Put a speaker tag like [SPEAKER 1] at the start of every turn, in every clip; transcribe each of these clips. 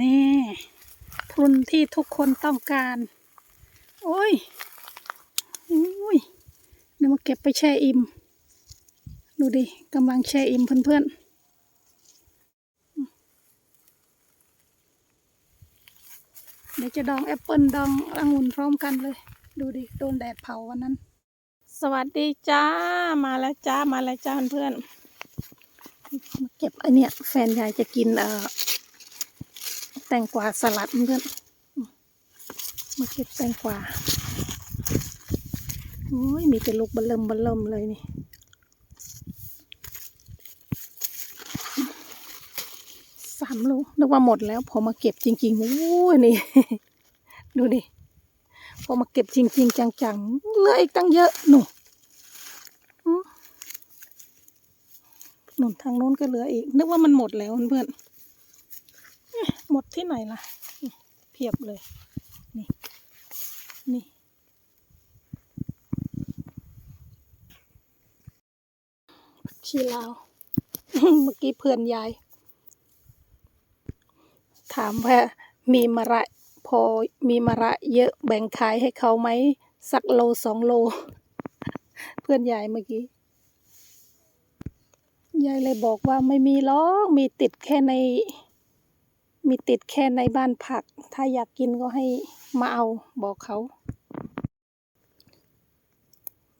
[SPEAKER 1] นี่พรุนที่ทุกคนต้องการ โอ้ยอุ้ยนี่มาเก็บไปแช่อิ่ม ดูดิกำลังแช่อิ่มเพื่อนๆเดี๋ยวจะดองแอปเปิลดององุ่นพร้อมกันเลย ดูดิ โดนแดดเผาวันนั้น สวัสดีจ้า มาแล้วจ้า มาแล้วจ้าเพื่อนๆมาเก็บไอเนี่ยแฟนยายจะกินเอ่อ แตงกวาสลัดเพื่อนมาเก็บแตงกวาโอ้ยมีแต่ลูกบลเริ่มบลเริ่มเลยนี่สามลูกนึกว่าหมดแล้ว พอมาเก็บจริงๆโอ้ยนี่ ดูดิพอมาเก็บจริง ๆ จังๆเหลืออีกตั้งเยอะหนูอืมหนุนทางโน้นก็เหลืออีก นึกว่ามันหมดแล้วเพื่อนๆ หมดที่ไหนล่ะ เพียบเลย นี่ นี่ชีลาว เมื่อกี้เพื่อนยาย ถามว่ามีมะระพอมีมะระเยอะแบ่งขายให้เขาไหม สักโลสองโล เพื่อนยายเมื่อกี้ ยายเลยบอกว่าไม่มีหรอกมีติดแค่ใน มีติดแค่ในบ้านผัก ถ้าอยากกินก็ให้มาเอาบอกเขา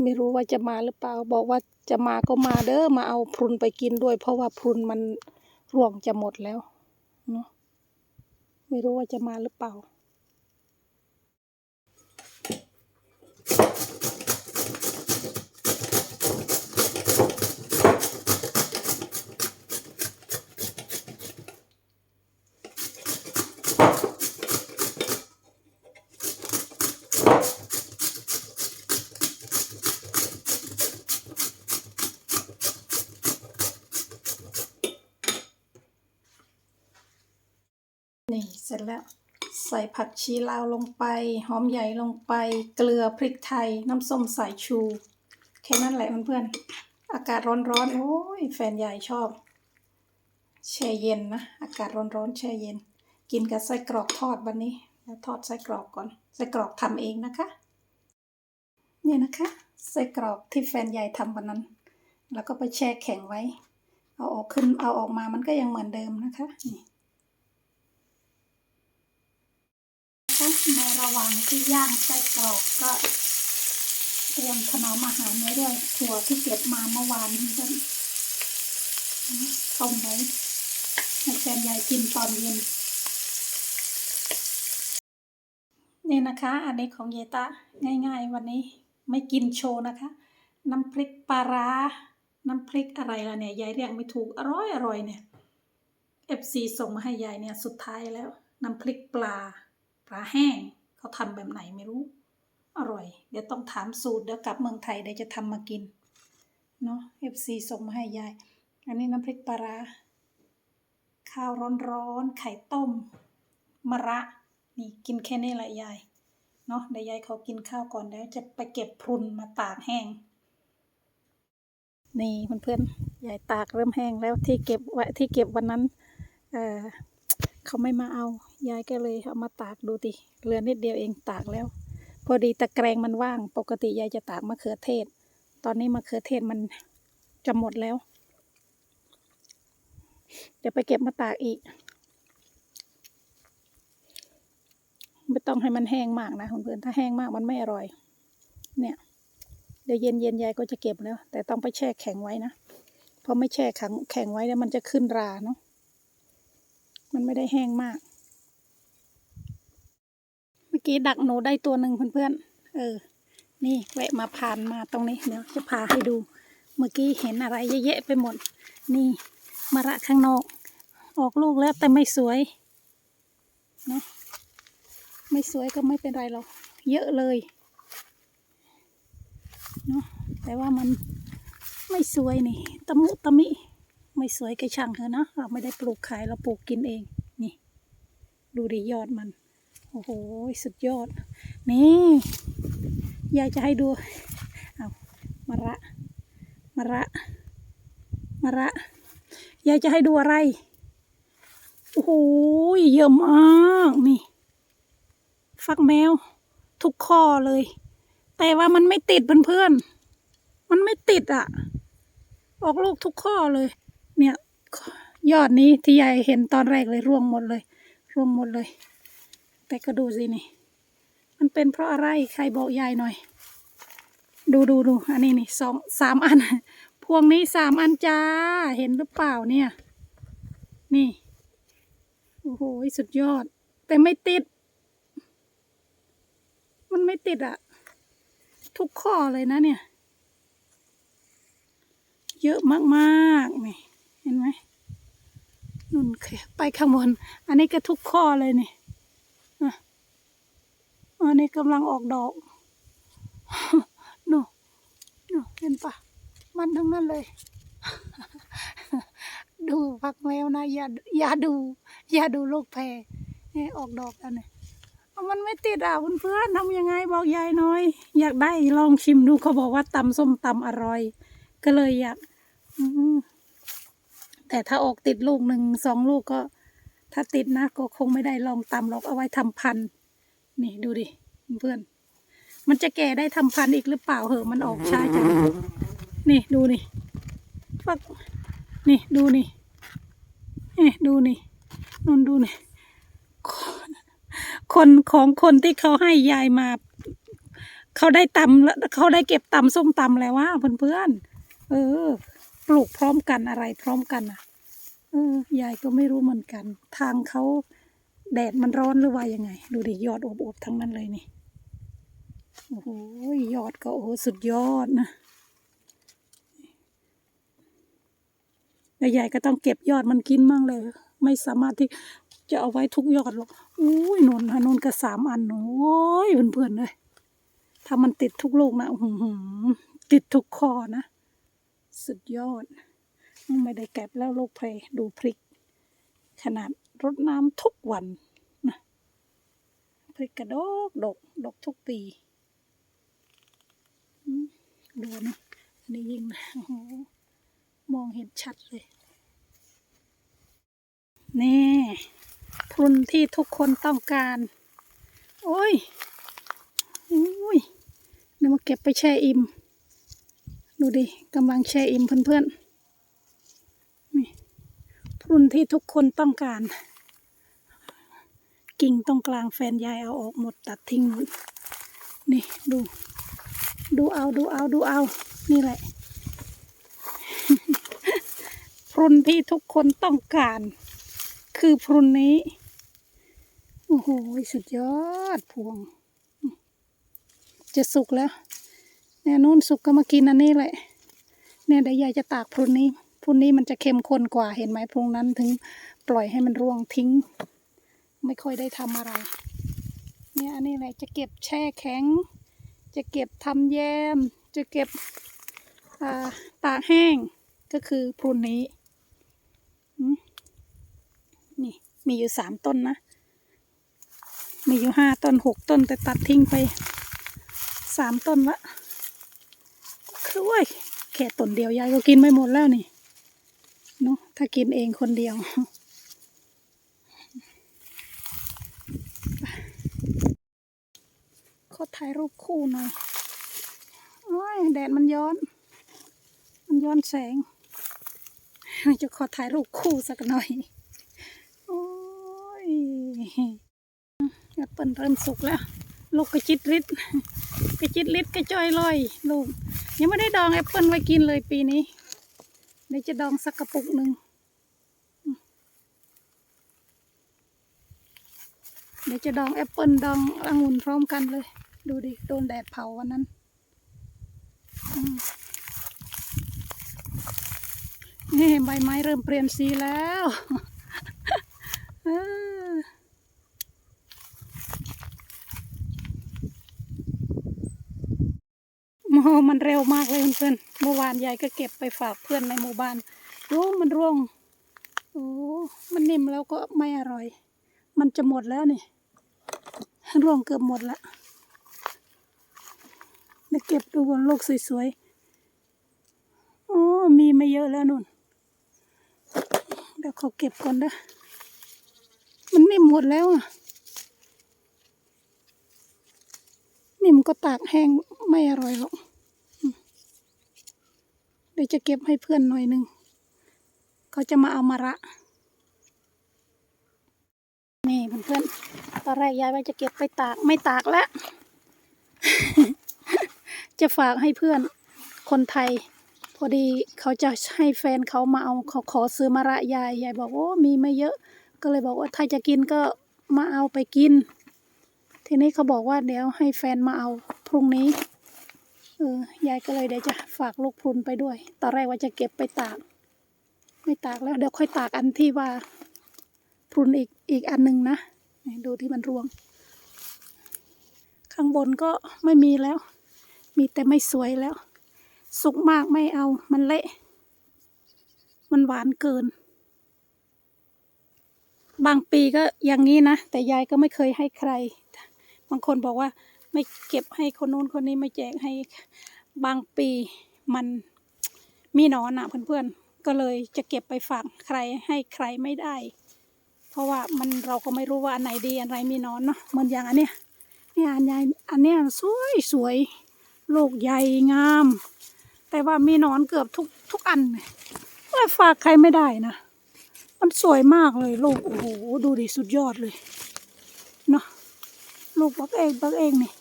[SPEAKER 1] ไม่รู้ว่าจะมาหรือเปล่า บอกว่าจะมาก็มาเด้อมาเอาพรุนไปกินด้วย เพราะว่าพรุนมันร่วงจะหมดแล้วเนาะไม่รู้ว่าจะมาหรือเปล่า นี่เสร็จแล้ว ใส่ผักชีลาวลงไป หอมใหญ่ลงไป เกลือพริกไทย น้ำส้มสายชู แค่นั้นแหละเพื่อนๆอากาศร้อนๆโอ้ยแฟนใหญ่ชอบ แช่เย็นนะ อากาศร้อนๆแช่เย็น กินกับไส้กรอกทอดวันนี้แล้วทอดไส้กรอกก่อนไส้กรอกทำเองนะคะเนี่ยนะคะไส้กรอกที่แฟนใหญ่ทำวันนั้น แล้วก็ไปแช่แข็งไว้ เอาออกขึ้นเอาออกมามันก็ยังเหมือนเดิมนะคะนี่ ในระหว่างที่ย่างไส้กรอกก็เตรียมถนอมอาหารไว้ด้วยถั่วที่เก็บมาเมื่อวานนี้ก็ต้มไว้ให้แฟนยายกินตอนเย็นนี่นะคะ อันนี้ของเยตะง่าย ๆ วันนี้ไม่กินโชว์นะคะ น้ำพริกปลาร้าน้ำพริกอะไรล่ะเนี่ยยายเรียกไม่ถูกอร่อยอร่อยเนี่ย FC ส่งมาให้ยายเนี่ยสุดท้ายแล้ว น้ำพริกปลา ปลาแห้งเขาทำแบบไหนไม่รู้ อร่อย เดี๋ยวต้องถามสูตรเดี๋ยวกลับเมืองไทยเดี๋ยวจะทำมากินเนาะ FC ส่งมาให้ยาย อันนี้น้ำพริกปลาร้าข้าวร้อนๆไข่ต้มมะระนี่กินแค่นี้แหละยายเนาะเดี๋ยวยายเขากินข้าวก่อนเดี๋ยวจะไปเก็บพรุนมาตากแห้ง นี่เพื่อนๆยายตากเริ่มแห้งแล้วที่เก็บไว้ที่เก็บวันนั้นเออเขาไม่มาเอา ยายก็เลยเอามาตากดูติเหลือนิดเดียวเองตากแล้ว พอดีตะแกรงมันว่าง ปกติยายจะตากมะเขือเทศ ตอนนี้มะเขือเทศมันจะหมดแล้วเดี๋ยวไปเก็บมาตากอีก ไม่ต้องให้มันแห้งมากนะเพื่อนๆถ้าแห้งมากมันไม่อร่อย เนี่ย เดี๋ยวเย็นเย็นๆยายก็จะเก็บแล้ว แต่ต้องไปแช่แข็งไว้นะเพราะไม่แช่แข็งแข็งไว้แล้วมันจะขึ้นราเนาะมันไม่ได้แห้งมาก อกี้ดักหนูได้ตัวหนึ่งเพื่อนๆ เออ นี่แวะมาผ่านมาตรงนี้เดี๋ยวจะพาให้ดู เมื่อกี้เห็นอะไรเยอะแยะไปหมด นี่มะระข้างนอก ออกลูกแล้วแต่ไม่สวยเนาะไม่สวยก็ไม่เป็นไรหรอก เยอะเลยเนาะแต่ว่ามันไม่สวยนี่ตะมุตะมิ ไม่สวยก็ช่างเถอะนะเราไม่ได้ปลูกขายเราปลูกกินเอง นี่ ดูดิยอดมัน โอ้โห สุดยอด นี่ ยายจะให้ดู เอามะระมะระมะระ ยายจะให้ดูอะไร โอ้โห เยอะมาก นี่ ฟักแมว ทุกข้อเลย แต่ว่ามันไม่ติดเพื่อนๆ มันไม่ติดอะ ออกลูกทุกข้อเลย เนี่ย ยอดนี้ที่ยายเห็นตอนแรกเลยร่วงหมดเลย ร่วงหมดเลย แต่ก็ดูสินี่ มันเป็นเพราะอะไรใครบอกยายหน่อย ดูดูดูอันนี้นี่สองสามอัน พวงนี้สามอันจ้า เห็นหรือเปล่าเนี่ย นี่ โอ้โหสุดยอด แต่ไม่ติด มันไม่ติดอะทุกข้อเลยนะเนี่ย เยอะมากๆนี่ เห็นไหมนุ่นไปข้างบน อันนี้ก็ทุกข้อเลยนี่ อันนี้กำลังออกดอกนู่นนู่นเห็นปะมันทั้งนั้นเลย ดูพักแมวนะอย่าอย่าดู อย่าดูลูกแพรนี่ออกดอกแล้วเนี่ยมันไม่ติดอะเพื่อนๆทำยังไงบอกยายหน่อย อยากได้ลองชิมดูเขาบอกว่าตำส้มตำอร่อย ก็เลยอยากแต่ถ้าออกติดลูกหนึ่งสองลูกก็ ถ้าติดนะก็คงไม่ได้ลองตำหรอกเอาไว้ทำพันธุ์ นี่ดูดิเพื่อน มันจะแก่ได้ทำพันธุ์อีกหรือเปล่าเหอะมันออกช้าจังนี่ดูนี่ฟักนี่ดูนี่เอ๊ะดูนี่นนดูนี่คนคนของคนที่เขาให้ยายมา เขาได้ตำแล้วเขาได้เก็บตำส้มตำแล้วว่าเพื่อนๆเออ ปลูกพร้อมกันอะไรพร้อมกันอะเออยายก็ไม่รู้เหมือนกัน ทางเขา แดดมันร้อนหรือว่ายังไง ดูดิยอดอบๆทั้งนั้นเลยนี่โอ้โหยอดก็โอ้สุดยอดนะแล้วยายก็ต้องเก็บยอดมันกินมั่งเลย ไม่สามารถที่จะเอาไว้ทุกยอดหรอกอุ้ยนนฮะนนก็สามอันโอ้ยเพื่อนๆเลยถ้ามันติดทุกลูกนะอื้อหือติดทุกคอนะ สุดยอด ไม่ได้เก็บแล้วลูกเพลดูพริก ขนาด รดน้ำทุกวันนะพริกกระดกดกดกทุกปีดูนะอันนี้ยิ่งนะโอ้โหมองเห็นชัดเลย นี่พรุนที่ทุกคนต้องการ โอ้ยโอ้ยเดี๋ยวมาเก็บไปแช่อิ่ม ดูดิกำลังแช่อิ่มเพื่อนๆ นี่พรุนที่ทุกคนต้องการ กิ่งตรงกลางแฟนยายเอาออกหมดตัดทิ้งหมด นี่ดู ดูเอาดูเอาดูเอา นี่แหละ พรุนที่ทุกคนต้องการ คือพรุนนี้ โอ้โห สุดยอดพวง จะสุกแล้วเนี่ยนู่นสุกก็มากินอันนี้แหละ เนี่ยเดี๋ยวยายจะตากพรุนนี้พรุนนี้มันจะเข้มข้นกว่าเห็นไหมพรุนนั้นถึงปล่อยให้มันร่วงทิ้ง ไม่ค่อยได้ทำอะไร เนี่ยอันนี้แหละจะเก็บแช่แข็ง จะเก็บทำแยม จะเก็บตากแห้งก็คือพรุนนี้นี่มีอยู่สามต้นนะ มีอยู่ห้าต้นหกต้นแต่ตัดทิ้งไปสามต้นละคือว้ยแค่ต้นเดียวยายก็กินไม่หมดแล้วนี่เนาะถ้ากินเองคนเดียว อถ่ายรูปคู่หน่อย โอ้ย แดดมันย้อน มันย้อนแสง จะขอถ่ายรูปคู่สักหน่อย โอ้ยแอปเปิลเริ่มสุกแล้ว ลูกกระจิตริดกระจิตริดกระจอยลอย ลูก ยังไม่ได้ดองแอปเปิลไว้กินเลยปีนี้ เดี๋ยวจะดองสักกระปุกหนึ่งเดี๋ยวจะดองแอปเปิลดององุ่นพร้อมกันเลย ดูดิ โดนแดดเผาวันนั้นนี่ใบไม้เริ่มเปลี่ยนสีแล้วเออโมมันเร็วมากเลยเพื่อนเมื่อวานยายก็เก็บไปฝากเพื่อนในหมู่บ้านดูมันร่วงโอ้มันนิ่มแล้วก็ไม่อร่อย มันจะหมดแล้วนี่ร่วงเกือบหมดละ เดี๋ยวเก็บดูบนโลกสวยๆ อ๋อ มีไม่เยอะแล้วนุ่น เดี๋ยวเขาเก็บก่อนนะ มันนิ่มหมดแล้วอะ นิ่มก็ตากแห้งไม่อร่อยหรอก เดี๋ยวจะเก็บให้เพื่อนหน่อยหนึ่ง เขาจะมาเอามาระนี่เพื่อนๆตอนแรกยายว่าจะเก็บไปตากไม่ตากแล้ว จะฝากให้เพื่อนคนไทย พอดีเขาจะให้แฟนเขามาเอาเขาขอซื้อมาระยายยายบอกโอ้มีไม่เยอะ ก็เลยบอกว่าถ้าจะกินก็มาเอาไปกิน ทีนี้เขาบอกว่าเดี๋ยวให้แฟนมาเอาพรุ่งนี้เออยายก็เลยเดี๋ยวจะฝากลูกพรุนไปด้วย ตอนแรกว่าจะเก็บไปตาก ไม่ตากแล้วเดี๋ยวค่อยตากอันที่ว่าพรุนอีกอีกอันหนึ่งนะดูที่มันรวง ข้างบนก็ไม่มีแล้ว มีแต่ไม่สวยแล้ว สุกมากไม่เอา มันเละ มันหวานเกิน บางปีก็อย่างนี้นะ แต่ยายก็ไม่เคยให้ใคร บางคนบอกว่า ไม่เก็บให้คนนู้นคนนี้ไม่แจกให้ บางปีมันมีหนอนอะเพื่อนๆ ก็เลยจะเก็บไปฝากใครให้ใครไม่ได้ เพราะว่ามันเราก็ไม่รู้ว่าอันไหนดีอันไหนมีหนอนเนาะเหมือนอย่างอันเนี้ยเนี่ยอันใหญ่อันเนี้ยสวยสวย ลูกใหญ่งาม แต่ว่ามีนอนเกือบทุกทุกอันเลยฝากใครไม่ได้นะ มันสวยมากเลยลูก โอ้โห ดูดิสุดยอดเลยเนาะลูกบักเองบักเองนี่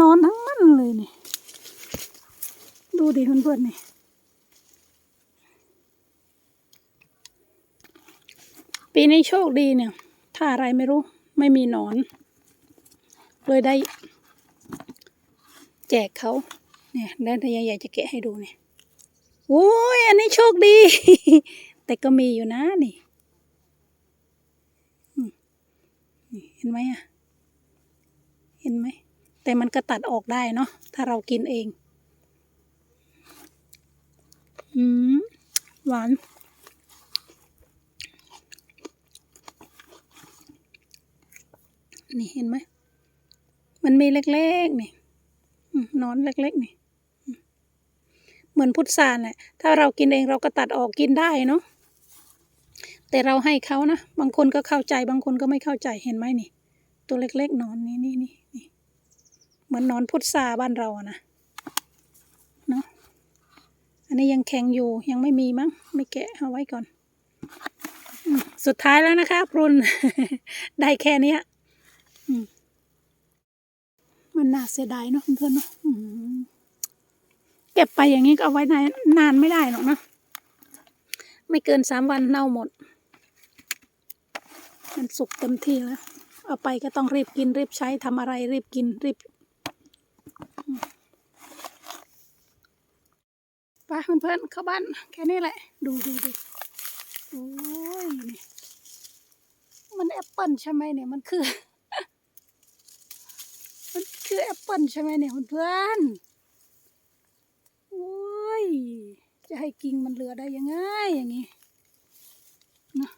[SPEAKER 1] นอนทั้งนั้นเลยนี่ ดูดิเพื่อนๆนี่ปีนี้โชคดีเนี่ย ถ้าอะไรไม่รู้ ไม่มีหนอน เลยได้ แจกเขาเนี่ยแล้วทยายใหญ่จะแกะให้ดูเนี่ยโอ้ยอันนี้โชคดี แต่ก็มีอยู่นะนี่เห็นไหมอะ เห็นไหม แต่มันก็ตัดออกได้เนาะถ้าเรากินเอง อืมหวาน นี่เห็นไหม มันมีเล็กๆนี่ นอนเล็กๆนี่เหมือนพุทราแหละถ้าเรากินเองเราก็ตัดออกกินได้เนาะแต่เราให้เขานะ บางคนก็เข้าใจบางคนก็ไม่เข้าใจเห็นไหมนี่ ตัวเล็กๆนอนนี่นี่นี่นี่เหมือนนอนพุทราบ้านเราอะนะเนาะอันนี้ยังแข็งอยู่ยังไม่มีมั้งไม่แกะเอาไว้ก่อน สุดท้ายแล้วนะคะพรุนได้แค่นี้ มันน่าเสียดายเนาะเพื่อนเนาะเก็บไปอย่างนี้ก็เอาไว้นานนานไม่ได้หรอกเนาะไม่เกินสามวันเน่าหมด มันสุกเต็มที่แล้ว เอาไปก็ต้องรีบกินรีบใช้ทำอะไรรีบกินรีบอืมไปเพื่อนๆเข้าบ้านแค่นี้แหละ ดูดูดูโอ้ยนี่มันแอปเปิลใช่ไหมเนี่ยมันคือ คือแอปเปิลใช่ไหมเนี่ยเพื่อนโอ้ย จะให้กิ่งมันเหลือได้ยังไงอย่างนี้นะ